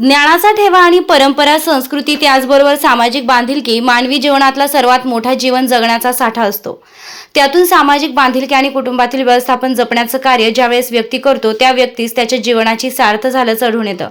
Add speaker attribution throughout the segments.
Speaker 1: ज्ञानाचा ठेवा आणि परंपरा संस्कृती त्याचबरोबर सामाजिक बांधिलकी मानवी जीवनातला सर्वात मोठा जीवन जगण्याचा साठा असतो. त्यातून सामाजिक बांधिलकी आणि कुटुंबातील व्यवस्थापन जपण्याचं कार्य ज्यावेळेस व्यक्ती करतो त्या व्यक्तीस त्याच्या जीवनाची सार्थ झालं चढून येतं.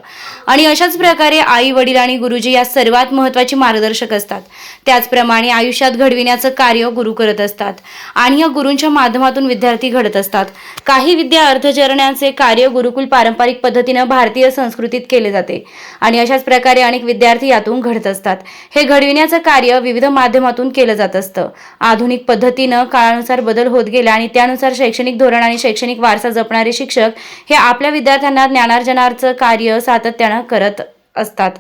Speaker 1: आणि अशाच प्रकारे आई वडील आणि गुरुजी या सर्वात महत्त्वाचे मार्गदर्शक असतात. त्याचप्रमाणे आयुष्यात घडविण्याचं कार्य गुरु करत असतात. आणि या गुरूंच्या माध्यमातून विद्यार्थी घडत असतात. काही विद्या अर्थचरण्याचे कार्य गुरुकुल पारंपरिक पद्धतीनं भारतीय संस्कृतीत केले जाते. आणि अशाच प्रकारे अनेक विद्यार्थी यातून घडत असतात. हे घडविण्याचं कार्य विविध माध्यमातून केलं जात असतं. आधुनिक पद्धतीनं काळानुसार बदल होत गेला आणि त्यानुसार शैक्षणिक धोरण आणि शैक्षणिक वारसा जपणारे शिक्षक हे आपल्या विद्यार्थ्यांना ज्ञानार्जनाचं कार्य सातत्यानं करत असतात.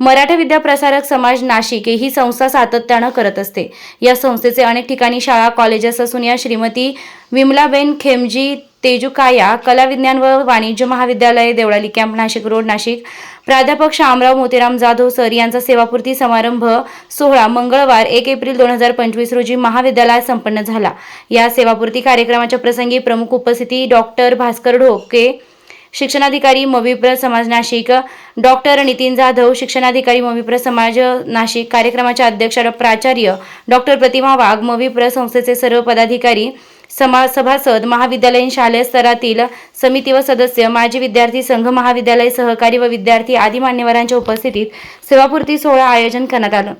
Speaker 1: मराठा विद्या प्रसारक समाज नाशिक ही संस्था सातत्यानं करत असते. या संस्थेचे अनेक ठिकाणी शाळा कॉलेजेस असून या श्रीमती विमलाबेन खेमजी तेजुकाया कला विज्ञान व वाणिज्य महाविद्यालय देवळाली कॅम्प नाशिक रोड नाशिक. प्राध्यापक शामराव मोतीराम जाधव सर यांचा सेवापूर्ती समारंभ सोहळा मंगळवार एक एप्रिल दोन हजार पंचवीस रोजी महाविद्यालयात संपन्न झाला. या सेवापूर्ती कार्यक्रमाच्या प्रसंगी प्रमुख उपस्थिती डॉक्टर भास्कर ढोके शिक्षणाधिकारी मविप्र समाज नाशिक डॉक्टर नितीन जाधव शिक्षणाधिकारी मविप्र समाज नाशिक. कार्यक्रमाच्या अध्यक्ष प्राचार्य डॉक्टर प्रतिमा वाघ मविप्र संस्थेचे सर्व पदाधिकारी समा सभासद महाविद्यालयीन शालेय स्तरातील समिती व सदस्य माजी विद्यार्थी संघ महाविद्यालय सहकारी व विद्यार्थी आदी मान्यवरांच्या उपस्थितीत सेवापूर्ती सोहळा आयोजन करण्यात आलं.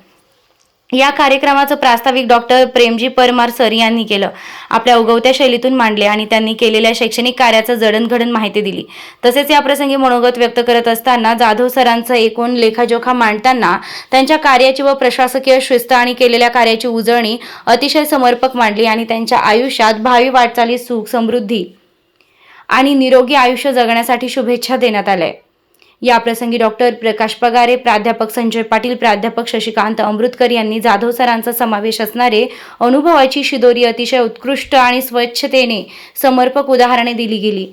Speaker 1: या कार्यक्रमाचं प्रास्ताविक डॉक्टर प्रेमजी परमार सर यांनी केलं. आपल्या उगवत्या शैलीतून मांडले आणि त्यांनी केलेल्या शैक्षणिक कार्याचं जडणघडण माहिती दिली. तसेच या प्रसंगी मनोगत व्यक्त करत असताना जाधव सरांचा एकूण लेखाजोखा मांडताना त्यांच्या कार्याची व प्रशासकीय शिस्त आणि केलेल्या कार्याची उजळणी अतिशय समर्पक मांडली आणि त्यांच्या आयुष्यात भावी वाटचाली सुख समृद्धी आणि निरोगी आयुष्य जगण्यासाठी शुभेच्छा देण्यात आल्या. याप्रसंगी डॉक्टर प्रकाश पगारे प्राध्यापक संजय पाटील प्राध्यापक शशिकांत अमृतकर यांनी जाधव सरांचा समावेश असणारे अनुभवाची शिदोरी अतिशय उत्कृष्ट आणि स्वच्छतेने समर्पक उदाहरणे दिली गेली.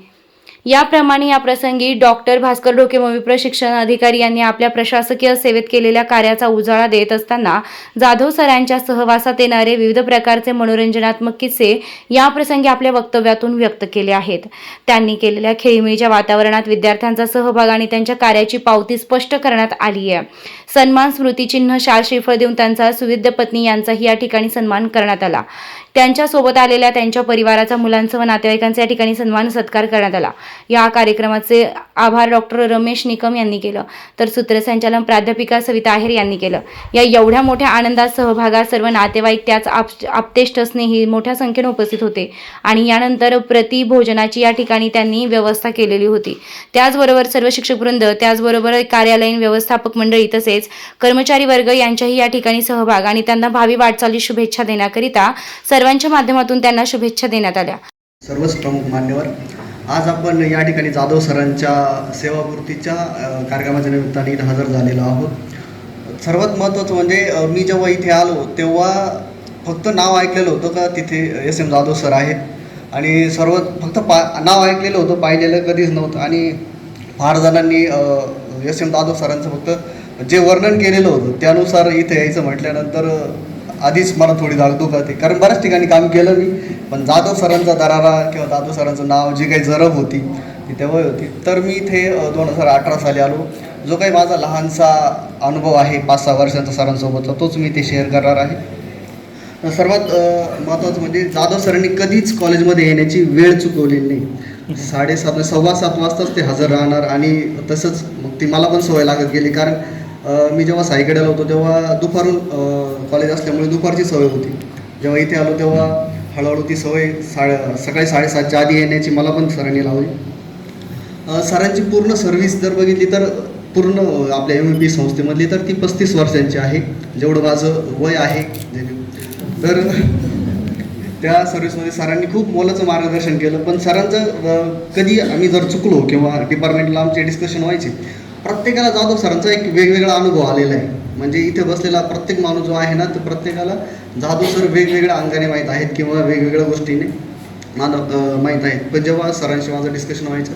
Speaker 1: याप्रमाणे या प्रसंगी डॉक्टर भास्कर ढोके मवी प्रशिक्षण अधिकारी यांनी आपल्या प्रशासकीय सेवेत केलेल्या कार्याचा उजाळा देत असताना जाधव सरांच्या सहवासात येणारे विविध प्रकारचे मनोरंजनात्मक किस्से या प्रसंगी आपल्या वक्तव्यातून व्यक्त केले आहेत. त्यांनी केलेल्या खेळीमेळीच्या वातावरणात विद्यार्थ्यांचा सहभाग आणि त्यांच्या कार्याची पावती स्पष्ट करण्यात आली आहे. सन्मान स्मृतिचिन्ह शाल श्रीफळ देऊन त्यांचा सुविद्य पत्नी यांचाही या ठिकाणी सन्मान करण्यात आला. त्यांच्यासोबत आलेल्या त्यांच्या परिवाराचा मुलांसह नातेवाईकांचा या ठिकाणी सन्मान सत्कार करण्यात आला. या कार्यक्रमाचे आभार डॉक्टर रमेश निकम यांनी केलं. तर सूत्रसंचालन प्राध्यापिका सविता आहेर यांनी केलं. या एवढ्या मोठ्या आनंदात सहभागात सर्व नातेवाईक त्याच आप आपतेष्ट स्नेही मोठ्या संख्येने उपस्थित होते. आणि यानंतर प्रतिभोजनाची या ठिकाणी त्यांनी व्यवस्था केलेली होती. त्याचबरोबर सर्व शिक्षकवृंद त्याचबरोबर कार्यालयीन व्यवस्थापक मंडळी तसेच कर्मचारी वर्ग यांच्याही या ठिकाणी सहभाग आणि त्यांना भावी वाटचाली शुभेच्छा देण्याकरिता सर्वांच्या माध्यमातून त्यांना शुभेच्छा देण्यात आल्या.
Speaker 2: सर्वच प्रमुख मान्यवर आज आपण या ठिकाणी जाधव सरांच्या सेवापूर्तीच्या कार्यक्रमाच्या निमित्ताने इथं हजर झालेलो आहोत. सर्वात महत्त्वाचं म्हणजे मी जेव्हा इथे आलो तेव्हा फक्त नाव ऐकलेलं होतं का तिथे एस एम जाधव सर आहेत? आणि सर्व फक्त पा नाव ऐकलेलं होतं पाहिलेलं कधीच नव्हतं. आणि फार जणांनी एस एम जाधव सरांचं फक्त जे वर्णन केलेलं होतं त्यानुसार इथे यायचं म्हटल्यानंतर आधीच मला थोडी धाकधूक होती कारण बऱ्याच ठिकाणी काम केलं मी पण जाधव सरांचा दरारा किंवा जाधव सरांचं नाव जी काही जरब होती ती तेव्हा होती. तर मी इथे दोन हजार अठरा साली आलो. जो काही माझा लहानसा अनुभव आहे पाच सहा वर्षांचा सरांसोबतचा तोच मी ते शेअर करणार आहे. सर्वात महत्त्वाचं म्हणजे जाधव सरांनी कधीच कॉलेजमध्ये येण्याची वेळ चुकवलेली नाही. साडेसात सव्वा सात वाजताच ते हजर राहणार आणि तसंच मग ती मला पण सवय लागत गेली. कारण मी जेव्हा सायकडेला होतो तेव्हा दुपारून कॉलेज असल्यामुळे दुपारची सवय होती. जेव्हा इथे आलो तेव्हा हळूहळू ती सवय साडे सकाळी साडेसातच्या आधी येण्याची मला पण सरांनी लावली. सरांची पूर्ण सर्व्हिस जर बघितली तर पूर्ण आपल्या एम पी संस्थेमधली तर ती पस्तीस वर्षांची आहे. जेवढं माझं वय आहे. तर त्या सर्व्हिसमध्ये सरांनी खूप मोलाचं मार्गदर्शन केलं. पण सरांचं कधी आम्ही जर चुकलो किंवा डिपार्टमेंटला आमचे डिस्कशन व्हायचे प्रत्येकाला जाधव सरांचा एक वेगवेगळा अनुभव आलेला आहे. म्हणजे इथे बसलेला प्रत्येक माणूस जो आहे ना तो प्रत्येकाला जाधव सर वेगवेगळ्या अंगाने माहीत आहेत किंवा वेगवेगळ्या गोष्टीने मला माहीत आहेत. पण जेव्हा सरांशी माझं डिस्कशन व्हायचं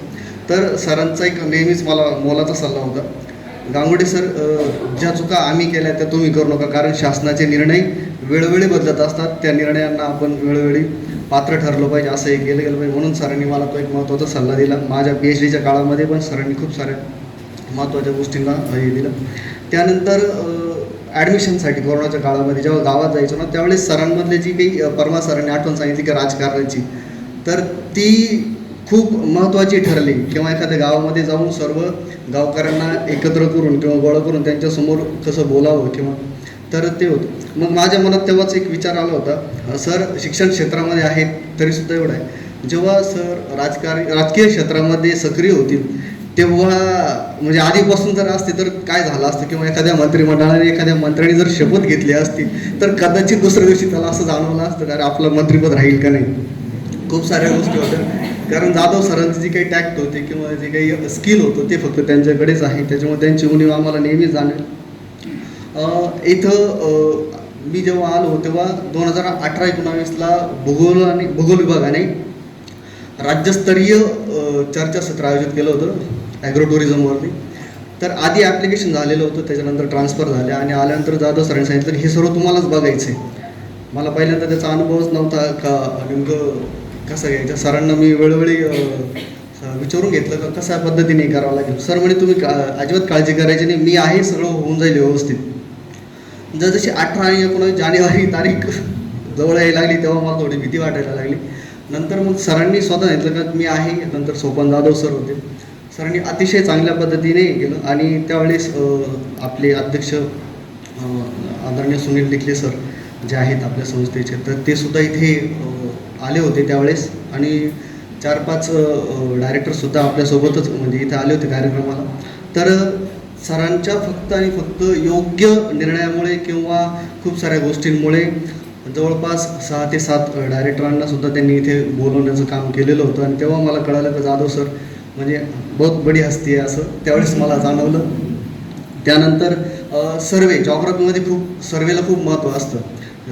Speaker 2: तर सरांचा एक नेहमीच मला मोलाचा सल्ला होता. गांगुडे सर ज्या चुका आम्ही केल्या त्या तुम्ही करू नका कारण शासनाचे निर्णय वेळोवेळी बदलत असतात. त्या निर्णयांना आपण वेळोवेळी पात्र ठरलो पाहिजे असं एक गेलं गेलं पाहिजे. म्हणून सरांनी मला तो एक महत्त्वाचा सल्ला दिला. माझ्या पी एच डीच्या काळामध्ये पण सरांनी खूप साऱ्या महत्त्वाच्या गोष्टींना हे दिलं. त्यानंतर ॲडमिशनसाठी कोरोनाच्या काळामध्ये जेव्हा गावात जायचो ना त्यावेळेस सरांमधले जी काही परमा सरांनी आठवण सांगितली की राजकारणाची तर ती खूप महत्त्वाची ठरली. किंवा एखाद्या गावामध्ये जाऊन सर्व गावकऱ्यांना एकत्र करून किंवा गोळा करून त्यांच्यासमोर कसं बोलावं किंवा तर ते होतं. मग माझ्या मनात तेव्हाच एक विचार आला होता सर शिक्षण क्षेत्रामध्ये आहेत तरीसुद्धा एवढं आहे. जेव्हा सर राजकारण राजकीय क्षेत्रामध्ये सक्रिय होतील तेव्हा म्हणजे आधीपासून जर असते तर काय झालं असतं? किंवा एखाद्या मंत्रिमंडळाने एखाद्या मंत्र्याने जर शपथ घेतली असती तर कदाचित दुसऱ्या दिवशी त्याला असं जाणवलं असतं कारण आपलं मंत्रिपद राहील का नाही? खूप साऱ्या गोष्टी होत्या. कारण जाधव सरांची जी काही टॅक्ट होती किंवा जे काही स्किल होतं ते फक्त त्यांच्याकडेच आहे. त्याच्यामुळे त्यांची उणीव आम्हाला नेहमी जाणेल इथं मी जेव्हा आलो तेव्हा दोन हजार अठरा एकोणावीसला भूगोल आणि भूगोल विभागाने राज्यस्तरीय चर्चासत्र आयोजित केलं होतं ॲग्रो टुरिझमवरती तर आधी ॲप्लिकेशन झालेलं होतं त्याच्यानंतर ट्रान्सफर झाले आणि आल्यानंतर जाधव सरांनी सांगितलं की हे सर्व तुम्हालाच बघायचं आहे मला पहिल्यांदा त्याचा अनुभवच नव्हता का नेमकं कसं घ्यायचं? सरांना मी वेळोवेळी विचारून घेतलं का कशा पद्धतीने करावं लागेल? सर म्हणे तुम्ही का अजिबात काळजी करायची नाही मी आहे सगळं होऊन जाईल व्यवस्थित. जसजशी अठरा आणि एकोणीस जानेवारी तारीख जवळ यायला लागली तेव्हा मला थोडी भीती वाटायला लागली. नंतर मग सरांनी स्वतः सांगितलं का मी आहे नंतर सोपन जाधव सर होते. सरांनी अतिशय चांगल्या पद्धतीने केलं आणि त्यावेळेस आपले अध्यक्ष आदरणीय सुनील लिखले सर जे आहेत आपल्या संस्थेचे तर ते सुद्धा इथे आले होते त्यावेळेस आणि चार पाच डायरेक्टरसुद्धा आपल्यासोबतच म्हणजे इथे आले होते कार्यक्रमाला. तर सरांच्या फक्त आणि फक्त योग्य निर्णयामुळे किंवा खूप साऱ्या गोष्टींमुळे जवळपास सहा ते सात डायरेक्टरांना सुद्धा त्यांनी इथे बोलवण्याचं काम केलेलं होतं. आणि तेव्हा मला कळालं की जाधव सर म्हणजे बहुत बडी हस्ती आहे असं. त्यावेळेस मला जाणवलं. त्यानंतर सर्वे जॉग्राफीमध्ये खूप सर्वेला खूप महत्त्व असतं.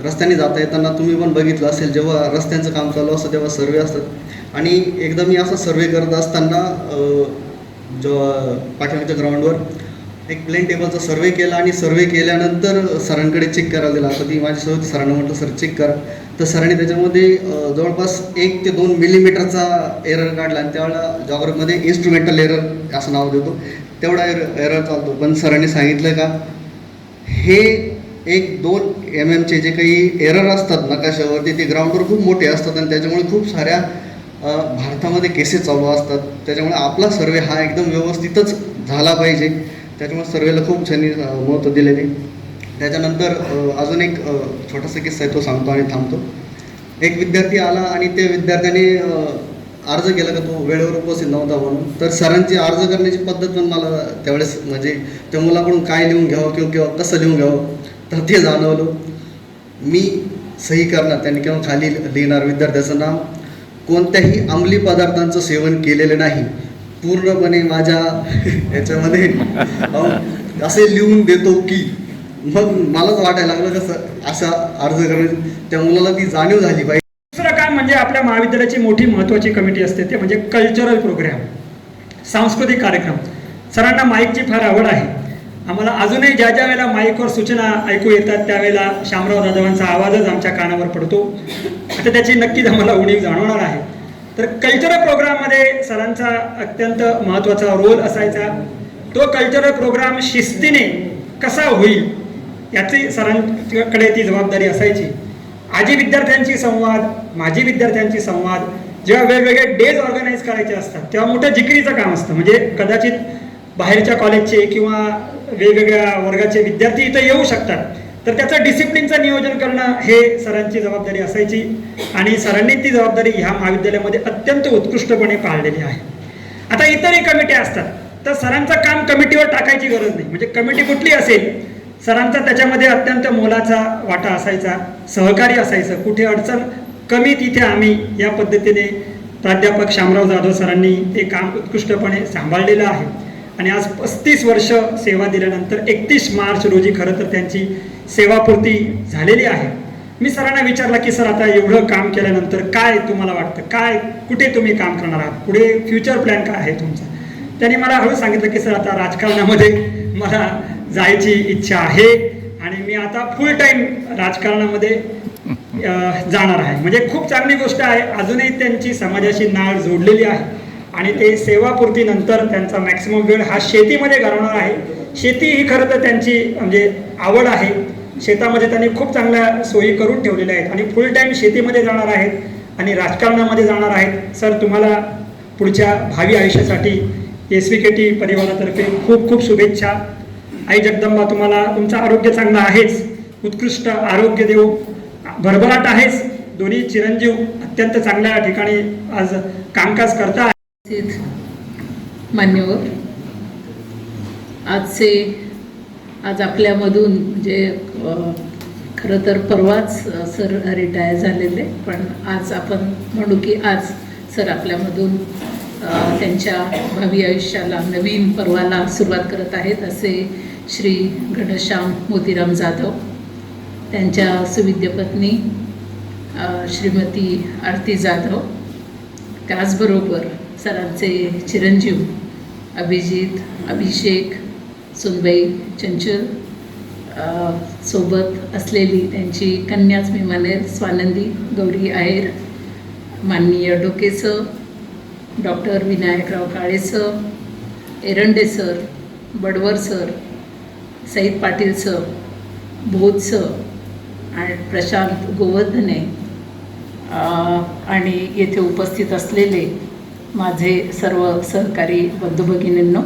Speaker 2: रस्त्याने जाता येताना तुम्ही पण बघितलं असेल जेव्हा रस्त्यांचं काम चालू असतं तेव्हा सर्वे असतात. आणि एकदा मी असा सर्वे करत असताना ज जो पाठीमागच्या ग्राउंडवर एक प्लेन टेबलचा सर्वे केला आणि सर्वे केल्यानंतर सरांकडे चेक करायला दिला. आता ती सहज सरांना म्हटलं सर चेक करा. तर सरांनी त्याच्यामध्ये जवळपास एक ते दोन मिलीमीटरचा एरर काढला आणि त्यावेळेला जॉग्राफीमध्ये इन्स्ट्रुमेंटल एरर असं नाव देतो. तेवढा एर एरर चालतो. पण सरांनी सांगितलं का हे एक दोन एम एमचे जे काही एरर असतात नकाशावरती ते ग्राउंडवर खूप मोठे असतात आणि त्याच्यामुळे खूप साऱ्या भारतामध्ये केसेस चालू असतात. त्याच्यामुळे आपला सर्वे हा एकदम व्यवस्थितच झाला पाहिजे. त्याच्यामुळे सर्वेला खूप छान महत्त्व दिलेले त्याच्यानंतर अजून एक छोटासा किस्सा आहे तो सांगतो आणि थांबतो. एक विद्यार्थी आला आणि त्या विद्यार्थ्याने अर्ज केला का तो वेळेवर उपस्थित नव्हता म्हणून. तर सरांची अर्ज करण्याची पद्धत पण मला त्यावेळेस म्हणजे त्या मुलाकडून काय लिहून घ्यावं किंवा किंवा कसं लिहून घ्यावं तर ते जाणवलं. मी सही करणार त्यांनी किंवा खाली लिहिणार विद्यार्थ्याचं नाव. कोणत्याही अंमली पदार्थांचं सेवन केलेलं नाही. पूर्णपणे माझ्या याच्यामध्ये असे लिहून देतो की मग मलाच वाटायला लागलं कसं असा अर्ज करण्याची त्या मुलाला ती जाणीव झाली पाहिजे.
Speaker 3: दुसरं काय म्हणजे आपल्या महाविद्यालयाची मोठी महत्त्वाची कमिटी असते ते म्हणजे कल्चरल प्रोग्राम सांस्कृतिक कार्यक्रम. सरांना माईकची फार आवड आहे. आम्हाला अजूनही ज्या ज्या वेळेला माईकवर सूचना ऐकू येतात त्यावेळेला शामराव जाधवांचा आवाजच आमच्या कानावर पडतो. आता त्याची नक्कीच आम्हाला उणीव जाणवणार आहे. तर कल्चरल प्रोग्राममध्ये सरांचा अत्यंत महत्त्वाचा रोल असायचा. तो कल्चरल प्रोग्राम शिस्तीने कसा होईल याची सरांकडे ती जबाबदारी असायची. आजी विद्यार्थ्यांची संवाद माजी विद्यार्थ्यांची संवाद जेव्हा वेगवेगळे डेज ऑर्गनाईज करायचे असतात तेव्हा मोठं जिकरीचं काम असतं. म्हणजे कदाचित बाहेरच्या कॉलेजचे किंवा वेगवेगळ्या वर्गाचे विद्यार्थी इथं येऊ शकतात. तर त्याचं डिसिप्लिनचं नियोजन करणं हे सरांची जबाबदारी असायची. आणि सरांनी ती जबाबदारी ह्या महाविद्यालयामध्ये अत्यंत उत्कृष्टपणे पाळलेली आहे. आता इतरही कमिट्या असतात. तर सरांचं काम कमिटीवर टाकायची गरज नाही. म्हणजे कमिटी कुठली असेल सरांचा त्याच्यामध्ये अत्यंत मोलाचा वाटा असायचा सहकारी असायचं. कुठे अडचण कमी तिथे आम्ही या पद्धतीने प्राध्यापक शामराव जाधव सरांनी ते काम उत्कृष्टपणे सांभाळलेलं आहे. आणि आज पस्तीस वर्ष सेवा दिल्यानंतर एकतीस मार्च रोजी खरं तर त्यांची सेवापूर्ती झालेली आहे. मी सरांना विचारलं की सर आता एवढं काम केल्यानंतर काय तुम्हाला वाटतं? काय कुठे तुम्ही काम करणार आहात? पुढे फ्युचर प्लॅन काय आहे तुमचा? त्यांनी मला हळू सांगितलं की सर आता राजकारणामध्ये मला जायची इच्छा आहे आणि मी आता फुल टाईम राजकारणामध्ये जाणार आहे. म्हणजे खूप चांगली गोष्ट आहे. अजूनही त्यांची समाजाशी नाळ जोडलेली आहे आणि ते सेवापूर्तीनंतर त्यांचा मॅक्सिमम वेळ हा शेतीमध्ये घालवणार आहे. शेती ही खरं तर त्यांची म्हणजे आवड आहे. शेतामध्ये त्यांनी खूप चांगल्या सोयी करून ठेवलेल्या आहेत आणि फुल टाईम शेतीमध्ये जाणार आहेत आणि राजकारणामध्ये जाणार आहेत. सर तुम्हाला पुढच्या भावी आयुष्यासाठी एस व्ही के टी परिवारातर्फे खूप खूप शुभेच्छा. आई जगदंबा तुम्हाला तुमचं आरोग्य चांगलं आहेच. उत्कृष्ट आरोग्य देऊ भरभराट आहेच. दोन्ही चिरंजीव अत्यंत चांगल्या ठिकाणी आज कामकाज करता
Speaker 4: मान्यवर. आजचे आज आपल्यामधून म्हणजे खरं तर परवाच सर रिटायर झालेले पण आज आपण म्हणू की आज सर आपल्यामधून त्यांच्या भावी आयुष्याला नवीन पर्वाला सुरुवात करत आहेत असे श्री घनश्याम मोतीराम जाधव त्यांच्या सुविद्य पत्नी श्रीमती आरती जाधव त्याचबरोबर सरांचे चिरंजीव अभिजित अभिषेक सुनबाई चंचल सोबत असलेली त्यांची कन्याच मी म्हणेल स्वानंदी गौरी आहेर माननीय Doke sir doctor Vinayakrao Kale sir Erande sir Badwar sir Sayeed Patil sir Bhoj sir आणि प्रशांत गोवर्धने आणि येथे उपस्थित असलेले माझे सर्व सहकारी बंधू भगिनींनो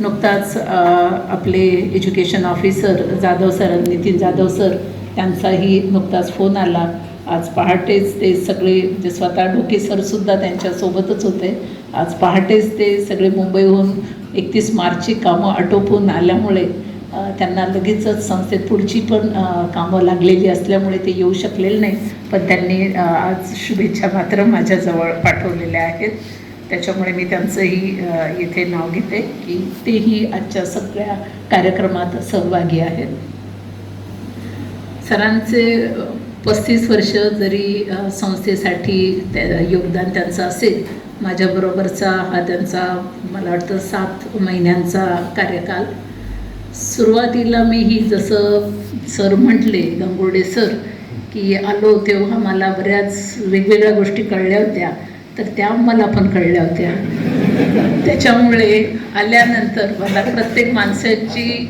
Speaker 4: नुकताच आपले education officer Jadhav sir Nitin Jadhav sir त्यांचाही नुकताच फोन आला. आज पहाटेच ते सगळे जे स्वतः डोके सरसुद्धा त्यांच्यासोबतच होते. आज पहाटेच ते सगळे मुंबईहून एकतीस मार्चची कामं आटोपून आल्यामुळे त्यांना लगेचच संस्थेत पुढची पण कामं लागलेली असल्यामुळे ते येऊ शकलेले नाही पण त्यांनी आज शुभेच्छा मात्र माझ्याजवळ पाठवलेल्या आहेत. त्याच्यामुळे मी त्यांचंही इथे नाव घेते की तेही आजच्या सगळ्या कार्यक्रमात सहभागी आहेत. सरांचे पस्तीस वर्ष जरी संस्थेसाठी त्या योगदान त्यांचं असेल माझ्याबरोबरचा हा त्यांचा मला वाटतं सात महिन्यांचा कार्यकाल. सुरुवातीला मी ही जसं सर म्हटले गंगोडे सर की आलो तेव्हा मला बऱ्याच वेगवेगळ्या गोष्टी कळल्या होत्या. तर त्या मला पण कळल्या होत्या. त्याच्यामुळे आल्यानंतर मला प्रत्येक माणसाची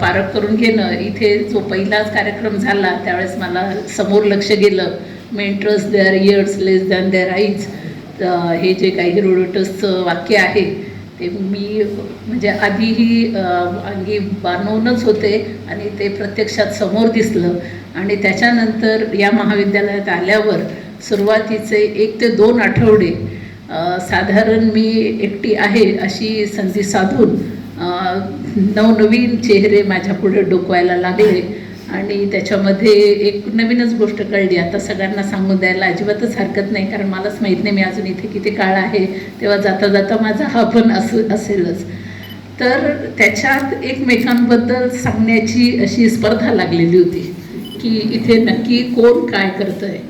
Speaker 4: पारख करून घेणं इथे जो पहिलाच कार्यक्रम झाला त्यावेळेस मला समोर लक्ष गेलं. Mentors their ears less than their eyes हे जे काही हिरोडोटसचं वाक्य आहे ते मी म्हणजे आधीही अंगी बांधवूनच होते आणि ते प्रत्यक्षात समोर दिसलं. आणि त्याच्यानंतर या महाविद्यालयात आल्यावर सुरुवातीचे एक ते दोन आठवडे साधारण मी एकटी आहे अशी संधी साधून नवनवीन चेहरे माझ्या पुढे डोकवायला लागले. आणि त्याच्यामध्ये एक नवीनच गोष्ट कळली. आता सगळ्यांना सांगून द्यायला अजिबातच हरकत नाही कारण मलाच माहीत नाही मी अजून इथे किती काळ आहे. तेव्हा जाता जाता माझा हा पण असं असेलच. तर त्याच्यात एकमेकांबद्दल सांगण्याची अशी स्पर्धा लागलेली होती की इथे नक्की कोण काय करतं आहे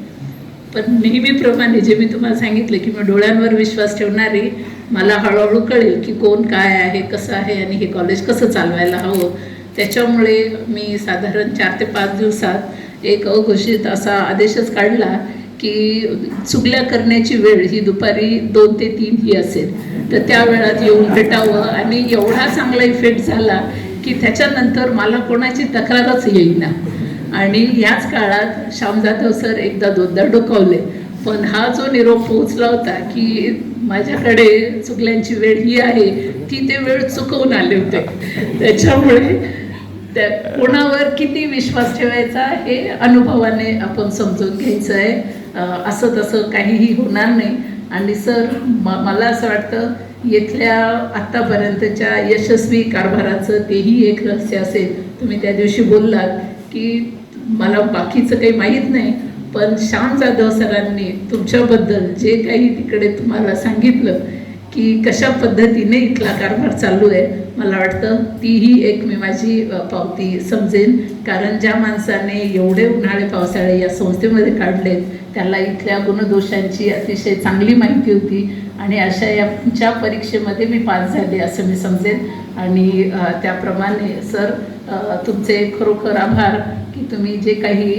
Speaker 4: पण नेहमीप्रमाणे जे मी तुम्हाला सांगितलं की मी डोळ्यांवर विश्वास ठेवणारी मला हळूहळू कळेल की कोण काय आहे कसं आहे आणि हे कॉलेज कसं चालवायला हवं. त्याच्यामुळे मी साधारण चार ते पाच दिवसात एक अघोषित असा आदेशच काढला की चुगल्या करण्याची वेळ ही दुपारी दोन ते तीन ही असेल. तर त्या वेळात येऊन भेटावं आणि एवढा चांगला इफेक्ट झाला की त्याच्यानंतर मला कोणाची तक्रारच येईना. आणि याच काळात श्याम जाधव सर एकदा दोनदा डोकावले. पण हा जो निरोप पोहोचला होता की माझ्याकडे चुकल्यांची वेळ ही आहे ती ते वेळ चुकवून आले होते. त्याच्यामुळे त्या कोणावर किती विश्वास ठेवायचा हे अनुभवाने आपण समजून घ्यायचं आहे. असं तसं काहीही होणार नाही. आणि सर म मला असं वाटतं येथल्या आत्तापर्यंतच्या यशस्वी कारभाराचं तेही एक रहस्य असेल. तुम्ही त्या दिवशी बोललात की मला बाकीचं काही माहीत नाही पण श्याम जाधव सरांनी तुमच्याबद्दल जे काही तिकडे तुम्हाला सांगितलं की कशा पद्धतीने इथला कारभार चालू आहे मला वाटतं तीही एक मी माझी पावती समजेन. कारण ज्या माणसाने एवढे उन्हाळे पावसाळे या संस्थेमध्ये काढलेत त्याला इथल्या गुणदोषांची अतिशय चांगली माहिती होती आणि अशा याच्या परीक्षेमध्ये मी पास झाले असं मी समजेन. आणि त्याप्रमाणे सर तुमचे खरोखर आभार. तुम्ही जे काही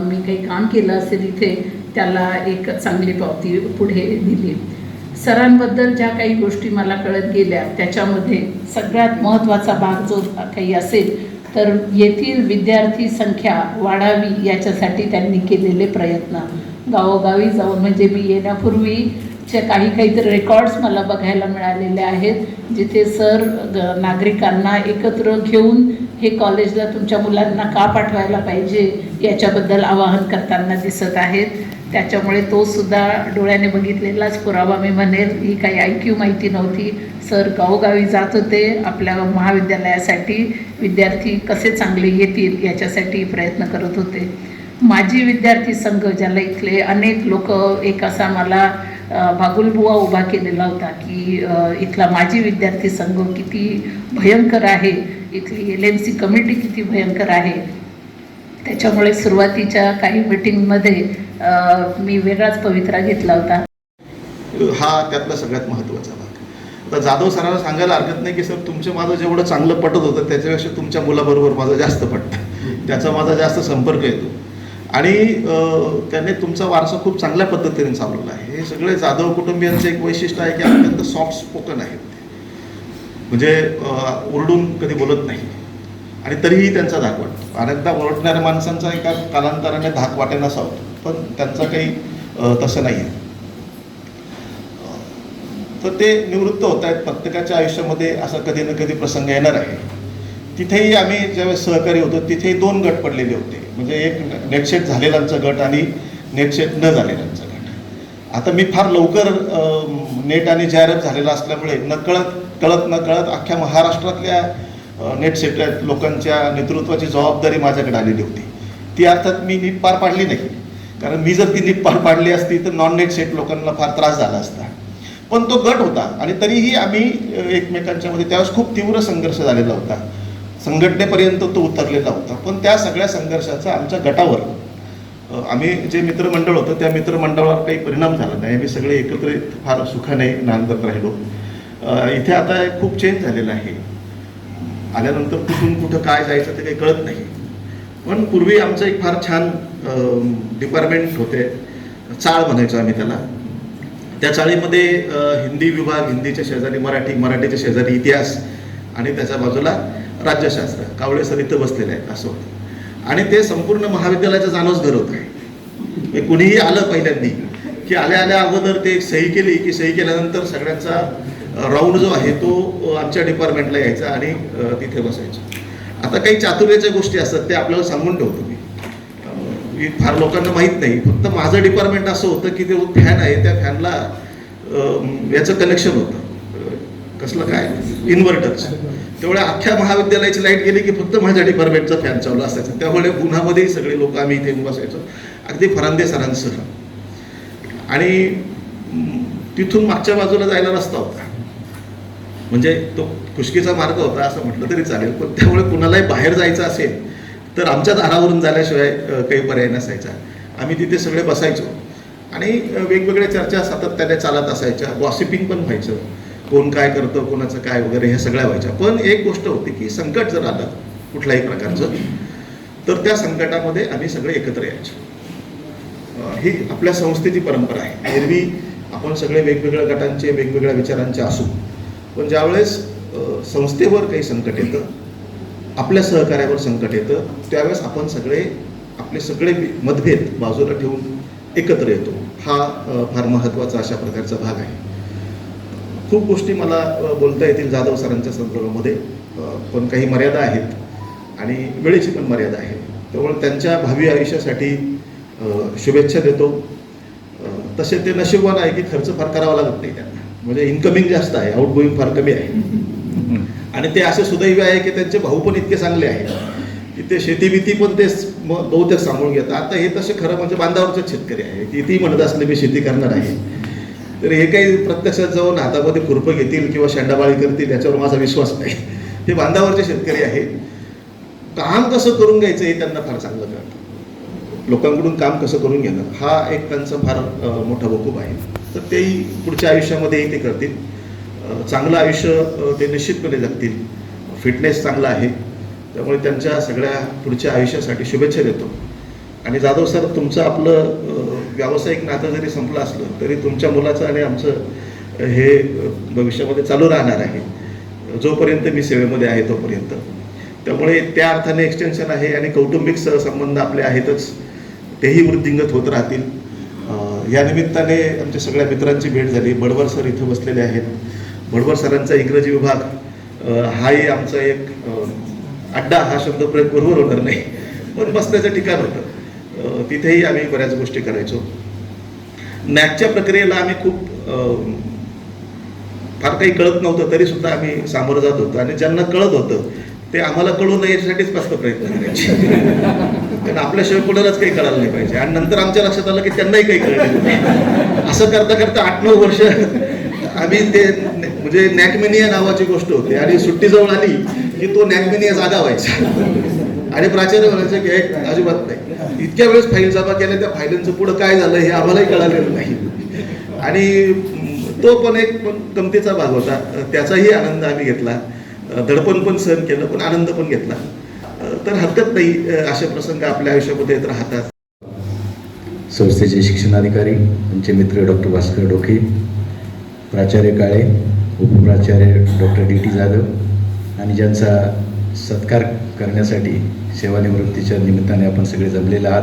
Speaker 4: मी काही काम केलं असेल इथे त्याला एक चांगली पावती पुढे दिली. सरांबद्दल ज्या काही गोष्टी मला कळत गेल्या त्याच्यामध्ये सगळ्यात महत्त्वाचा भाग जो काही असेल तर येथील विद्यार्थी संख्या वाढावी याच्यासाठी त्यांनी केलेले प्रयत्न. गावोगावी जाऊन म्हणजे मी येण्यापूर्वी येण्यापूर्वीचे काही काहीतरी रेकॉर्ड्स मला बघायला मिळालेले आहेत जिथे सर ग- नागरिकांना एकत्र घेऊन हे कॉलेजला तुमच्या मुलांना का पाठवायला पाहिजे याच्याबद्दल आवाहन करताना दिसत आहेत. त्याच्यामुळे तो सुद्धा डोळ्याने बघितलेलाच पुरावा. मी म्हणेल ही काही ऐक्यू माहिती नव्हती. सर गावोगावी जात होते आपल्या महाविद्यालयासाठी. विद्यार्थी कसे चांगले येतील याच्यासाठी प्रयत्न करत होते. माजी विद्यार्थी संघ ज्याला इथले अनेक लोक एक असा मला बागुलबुवा भागुलबुवा उभा केलेला होता की इथला माजी विद्यार्थी संघ किती भयंकर आहे इथली एल एम सी कमिटी किती भयंकर आहे. त्याच्यामुळे सुरुवातीच्या काही मिटिंगमध्ये मी वेगळाच पवित्रा घेतला होता.
Speaker 5: हा त्यातला सगळ्यात महत्त्वाचा भाग. आता जाधव सरांना सांगायला हरकत नाही की सर तुमचं माझं जेवढं चांगलं पटत होतं त्याच्यापेक्षा तुमच्या मुलाबरोबर माझं जास्त पटतं. त्याचा माझा जास्त संपर्क येतो. आणि त्याने तुमचा वारसा खूप चांगल्या पद्धतीने चालवला आहे. हे सगळे जाधव कुटुंबियांचं एक वैशिष्ट्य आहे की अत्यंत सॉफ्ट स्पोकन आहेत म्हणजे ओरडून कधी बोलत नाही. आणि तरीही त्यांचा धाक वाटतो. अनेकदा ओरडणाऱ्या माणसांचा एका कालांतराने धाक वाटेनासा होतो. पण त्यांचा काही तसं नाही आहे तर ते निवृत्त होत आहेत. प्रत्येकाच्या आयुष्यामध्ये असा कधी ना कधी प्रसंग येणार आहे. तिथेही आम्ही ज्यावेळेस सहकारी होतो तिथेही दोन गट पडलेले होते. म्हणजे एक नेटसेट झालेल्यांचा गट आणि नेटसेट न झालेल्यांचा गट. आता मी फार लवकर नेट आणि जाहिरात झालेला असल्यामुळे नकळत कळत नकळत अख्ख्या महाराष्ट्रातल्या नेटशेट लोकांच्या नेतृत्वाची जबाबदारी माझ्याकडे आलेली होती. ती अर्थात मी नीट पार पाडली नाही. कारण मी जर ती नीट पार पाडली असती तर नॉन नेट सेट लोकांना फार त्रास झाला असता. पण तो गट होता आणि तरीही आम्ही एकमेकांच्यामध्ये त्यावेळेस खूप तीव्र संघर्ष झालेला होता. संघटनेपर्यंत तो उतरलेला होता. पण त्या सगळ्या संघर्षाचा आमच्या गटावर आम्ही जे मित्रमंडळ होतं त्या मित्रमंडळावर काही परिणाम झाला नाही. आम्ही सगळे एकत्रित फार सुखाने नांदत राहिलो. इथे आता खूप चेंज झालेला आहे. आल्यानंतर कुठून कुठं काय जायचं ते काही कळत नाही. पण पूर्वी आमचं एक फार छान डिपार्टमेंट होते. चाळ म्हणायचो आम्ही त्याला. त्या चाळीमध्ये हिंदी विभाग हिंदीच्या शेजारी मराठी मराठीच्या शेजारी इतिहास आणि त्याच्या बाजूला राज्यशास्त्र. कावळे सर इथं बसलेले आहेत असं होतं. आणि ते संपूर्ण महाविद्यालयाचं जाणंच घर होतं. हे कुणीही आलं पहिल्यांदी की आल्या आल्या अगोदर ते सही केली की सही केल्यानंतर सगळ्यांचा राऊंड जो आहे तो आमच्या डिपार्टमेंटला यायचा आणि तिथे बसायचा. आता काही चातुर्याच्या गोष्टी असतात ते आपल्याला सांगून ठेवतो मी. फार लोकांना माहीत नाही फक्त माझं डिपार्टमेंट असं होतं की ते फॅन आहे त्या फॅनला याचं कनेक्शन होतं. कसलं काय? इन्व्हर्टरच तेवढ्या अख्ख्या महाविद्यालयाची लाइट गेली की फक्त माझ्या डिपार्टमेंटचा फॅन चालू असायचा. त्यामुळे उन्हामध्येही सगळे लोक आम्ही इथे बसायचो. अगदी फरांदे सरांसह. आणि तिथून मागच्या बाजूला जायला रस्ता होता. म्हणजे तो खुशकीचा मार्ग होता असं म्हटलं तरी चालेल. पण त्यामुळे कुणालाही बाहेर जायचं असेल तर आमच्या दारावरून झाल्याशिवाय काही पर्याय नसायचा. आम्ही तिथे सगळे बसायचो. आणि वेगवेगळ्या चर्चा सातत्याने चालत असायच्या. गॉसिपिंग पण व्हायचं. कोण काय करतं कोणाचं काय वगैरे ह्या सगळ्या व्हायच्या. पण एक गोष्ट होती की संकट जर आलं कुठल्याही प्रकारचं तर त्या संकटामध्ये आम्ही सगळे एकत्र यायचो. ही आपल्या संस्थेची परंपरा आहे. एरवी आपण सगळे वेगवेगळ्या गटांचे वेगवेगळ्या विचारांचे असू. पण ज्यावेळेस संस्थेवर काही संकट येतं आपल्या सहकार्यावर संकट येतं त्यावेळेस आपण सगळे आपले सगळे मतभेद बाजूला ठेवून एकत्र येतो. हा फार महत्त्वाचा अशा प्रकारचा भाग आहे. खूप गोष्टी मला बोलता येतील जाधव सरांच्या संदर्भामध्ये. पण काही मर्यादा आहेत आणि वेळेची पण मर्यादा आहे. त्यामुळे त्यांच्या भावी आयुष्यासाठी शुभेच्छा देतो. तसे ते नशीबवान आहे की खर्च फार करावा लागत नाही त्यांना. म्हणजे इन्कमिंग जास्त आहे आउटगोईंग फार कमी आहे. आणि ते असे सुदैवी आहे की त्यांचे भाऊ पण इतके चांगले आहेत की ते शेती भीती पण ते बहुतेक सांभाळून घेतात. आता हे तसे खरं म्हणजे बांधावरचे शेतकरी आहे. किती म्हणत असले मी शेती करणार आहे. तर हे काही प्रत्यक्षात जाऊन हातामध्ये खुरपं घेतील किंवा शेंडाबाळी करतील याच्यावर माझा विश्वास नाही. हे बांधावरचे शेतकरी आहेत. काम कसं करून घ्यायचं हे त्यांना फार चांगलं कळतं. लोकांकडून काम कसं करून घेणं हा एक त्यांचा फार मोठा वकूब आहे. तर तेही पुढच्या आयुष्यामध्येही ते करतील. चांगलं आयुष्य ते निश्चितपणे जगतील. फिटनेस चांगला आहे. त्यामुळे त्यांच्या सगळ्या पुढच्या आयुष्यासाठी शुभेच्छा देतो. आणि जाधव सर तुमचं आपलं व्यावसायिक नातं जरी संपलं असलं तरी तुमच्या मुलाचं आणि आमचं हे भविष्यामध्ये चालू राहणार आहे. जोपर्यंत मी सेवेमध्ये आहे तोपर्यंत. त्यामुळे त्या अर्थाने एक्सटेन्शन आहे आणि कौटुंबिक सहसंबंध आपले आहेतच तेही वृद्धिंगत होत राहतील. या निमित्ताने आमच्या सगळ्या मित्रांची भेट झाली. बडवर सर इथं बसलेले आहेत. बडवर सरांचा इंग्रजी विभाग हाही आमचा एक अड्डा हा शब्द प्रयोग बरोबर होणार नाही. पण बसण्याचं ठिकाण होतं. तिथेही आम्ही बऱ्याच गोष्टी करायचो. नॅकच्या प्रक्रियेला आम्ही खूप फार काही कळत नव्हतं तरी सुद्धा आम्ही सामोरं जात होतो. आणि ज्यांना कळत होतं ते आम्हाला कळू नये याच्यासाठीच जास्त प्रयत्न करायचे. कारण आपल्याशिवाय कुणालाच काही कळालं नाही पाहिजे. आणि नंतर आमच्या लक्षात आलं की त्यांनाही काही कळलं नाही असं करता करता आठ नऊ वर्ष आम्ही ते म्हणजे नॅकमेनिया नावाची गोष्ट होती. आणि सुट्टी जवळ आली की तो नॅकमेनिया जागा व्हायचा. आणि प्राचार्य म्हणायचं की अजिबात नाही. इतक्या वेळेस फाईल जमा केल्या त्या फाईलांचं पुढं काय झालं हे आम्हालाही कळालेलं नाही. आणि तो पण एक पण गमतीचा भाग होता. त्याचाही आनंद आम्ही घेतला. दडपण पण सहन केलं पण आनंद पण घेतला. तर हरकत नाही असे प्रसंग आपल्या आयुष्यामध्ये येत राहतात.
Speaker 6: संस्थेचे शिक्षणाधिकारी त्यांचे मित्र डॉक्टर भास्कर डोके प्राचार्य काळे उपप्राचार्य डॉक्टर डी टी जाधव आणि ज्यांचा सत्कार करण्यासाठी सेवानिवृत्तीच्या निमित्ताने आपण सगळे जमलेले आहात.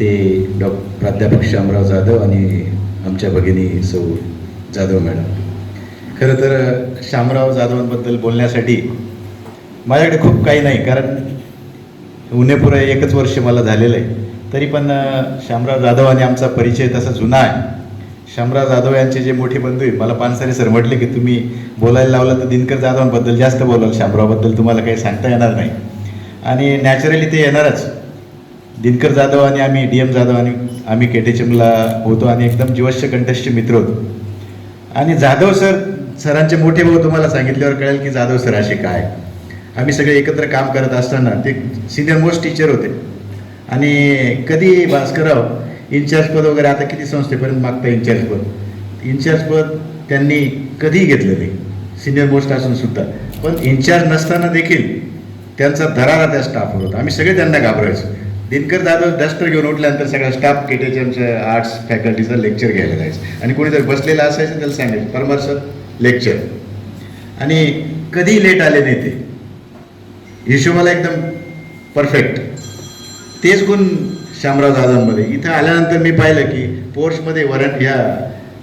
Speaker 6: ते डॉ. प्राध्यापक श्यामराव जाधव आणि आमच्या भगिनी सौ जाधव मॅडम. खरं तर श्यामराव जाधवांबद्दल बोलण्यासाठी माझ्याकडे खूप काही नाही कारण उन्हेपुरा एकच वर्ष मला झालेलं आहे. तरी पण श्यामराव शामराव जाधव आणि आमचा परिचय तसा जुना आहे. शामराव जाधव यांचे जे मोठे बंधू आहे मला पानसरे सर म्हटले की तुम्ही बोलायला लावलं तर दिनकर जाधवांबद्दल जास्त बोलाल. शामरावबद्दल तुम्हाला काही सांगता येणार नाही. आणि नॅचरली ते येणारच. दिनकर जाधव आणि आम्ही डी एम जाधव आणि आम्ही केटेचमला होतो आणि एकदम जीवश्य कंठस्थ मित्र होतो. आणि जाधव सर सरांचे मोठे भाऊ तुम्हाला सांगितल्यावर कळेल की जाधव सर असे काय आम्ही सगळे एकत्र काम करत असताना ते सिनियर मोस्ट टीचर होते. आणि कधी भास्करराव इन्चार्ज पद वगैरे आता किती संस्थेपर्यंत मागता इन्चार्ज पद? इन्चार्ज पद त्यांनी कधीही घेतलं नाही. सिनियर मोस्ट असून सुद्धा. पण इन्चार्ज नसताना देखील त्यांचा दरारा त्या स्टाफवर होता. आम्ही सगळे त्यांना घाबरायचो. दिनकर दादा डस्टर घेऊन उठल्यानंतर सगळा स्टाफ केटेच्या आर्ट्स फॅकल्टीचं लेक्चर घ्यायला जायचं. आणि कोणी जर बसलेलं असायचं त्याला सांगायचं परमर्श लेक्चर आणि कधीही लेट आले नाही ते. हिशोबाला एकदम परफेक्ट तेच गुण शामराव जाधवांमध्ये इथं आल्यानंतर मी पाहिलं की पोर्शमध्ये वरण ह्या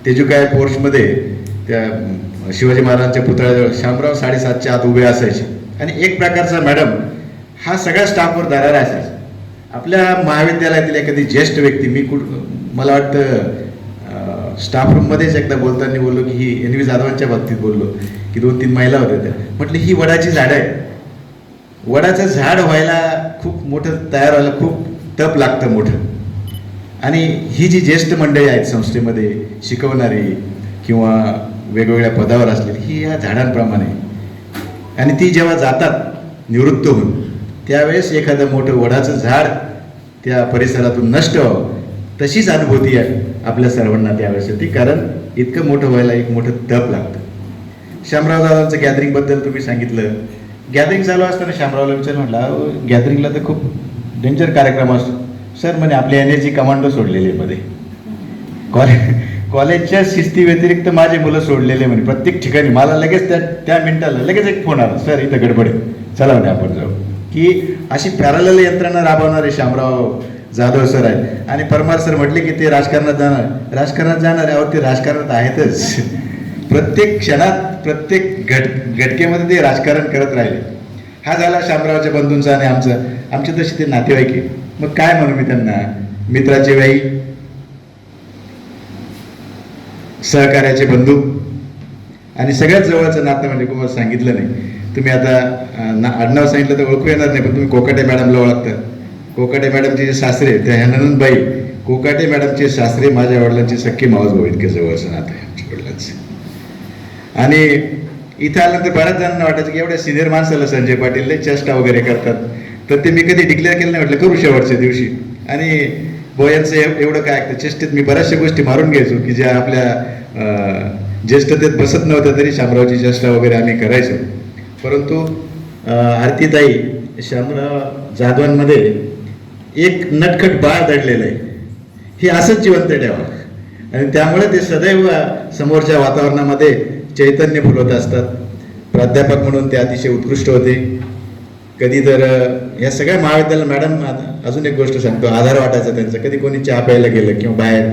Speaker 6: तेजुकाय पोर्शमध्ये त्या शिवाजी महाराजांच्या पुतळ्याजवळ शामराव साडेसातच्या आत उभे असायचे. आणि एक प्रकारचा मॅडम हा सगळ्या स्टाफवर दरारा असायचा. आपल्या महाविद्यालयातील एखादी ज्येष्ठ व्यक्ती मी कुठ मला वाटतं स्टाफ रूममध्येच एकदा बोलताना बोललो की ही एन व्ही जाधवांच्या बाबतीत बोललो की दोन तीन महिला होत्या त्या. म्हटलं ही वडाची झाडं आहे वडाचं झाड व्हायला खूप मोठं तयार व्हायला खूप तप लागतं मोठं. आणि ही जी ज्येष्ठ मंडळी आहेत संस्थेमध्ये शिकवणारी किंवा वेगवेगळ्या पदावर असलेली ही या झाडांप्रमाणे. आणि ती जेव्हा जातात निवृत्त होऊन त्यावेळेस एखादं मोठं वडाचं झाड त्या परिसरातून नष्ट व्हावं तशीच अनुभूती आहे आपल्या सर्वांना त्यावेळेस होती कारण इतकं मोठं व्हायला एक मोठं तप लागतं. श्यामराव दादांचं गॅदरिंगबद्दल तुम्ही सांगितलं. गॅदरिंग चालू असताना शामरावला विचार म्हटला गॅदरिंगला तर खूप डेंजर कार्यक्रम असतो सर म्हणे आपली एनर्जी कमांडो सोडलेली आहे मध्ये. कॉलेज कॉलेजच्या शिस्ती व्यतिरिक्त माझे मुलं सोडलेले म्हणे प्रत्येक ठिकाणी. मला लगेच त्या त्या मिनिटाला लगेच एक फोन आला सर इथं गडबड आहे. चला म्हणे आपण जाऊ. की अशी पॅरल यंत्रणा राबवणारे शामराव जाधव सर आहेत. आणि परमार सर म्हटले की ते राजकारणात जाणार. राजकारणात जाणार आहे ते राजकारणात आहेतच. प्रत्येक क्षणात प्रत्येक घट घटकेमध्ये ते राजकारण करत राहिले. हा झाला शामरावच्या बंधूंचा आणि आमचा. आमचे तसे ते नातेवाईक आहे. मग काय म्हणू मी त्यांना? मित्राचे वाई सहकार्याचे बंधू आणि सगळ्यात जवळचं नातं म्हणजे तुम्हाला सांगितलं नाही. तुम्ही आता ना आडनाव सांगितलं तर ओळखू येणार नाही पण तुम्ही कोकाटे मॅडमला ओळखता. कोकाटे मॅडमचे जे सासरे त्या ह्यानंदबाई कोकाटे मॅडमचे सासरे माझ्या वडिलांचे सख्खे मावस भाऊ इतके जवळचं नातं आहे आमच्या वडिलांचं. आणि इथं आल्यानंतर बऱ्याच जणांना वाटायचं की एवढ्या सिनियर माणसाला संजय पाटील लय चेष्टा वगैरे करतात. तर ते मी कधी डिक्लेअर केलं नाही म्हटलं करू शेवटच्या दिवशी. आणि बोयांचं एवढं काय ऐकतं चेष्टेत मी बऱ्याचशा गोष्टी मारून घ्यायचो की ज्या आपल्या ज्येष्ठतेत बसत नव्हत्या तरी शामरावची चेष्टा वगैरे आम्ही करायचो. परंतु आरतीताई शामराव जाधवांमध्ये एक नटखट बाळ दडलेलं आहे. हे असंच जिवंत ठेवा. आणि त्यामुळे ते सदैव समोरच्या वातावरणामध्ये चैतन्य फुलवत असतात. प्राध्यापक म्हणून ते अतिशय उत्कृष्ट होते. कधी तर या सगळ्या महाविद्यालय मॅडम आता अजून एक गोष्ट सांगतो आधार वाटायचा त्यांचा. कधी कोणी चहा प्यायला गेलं किंवा बाहेर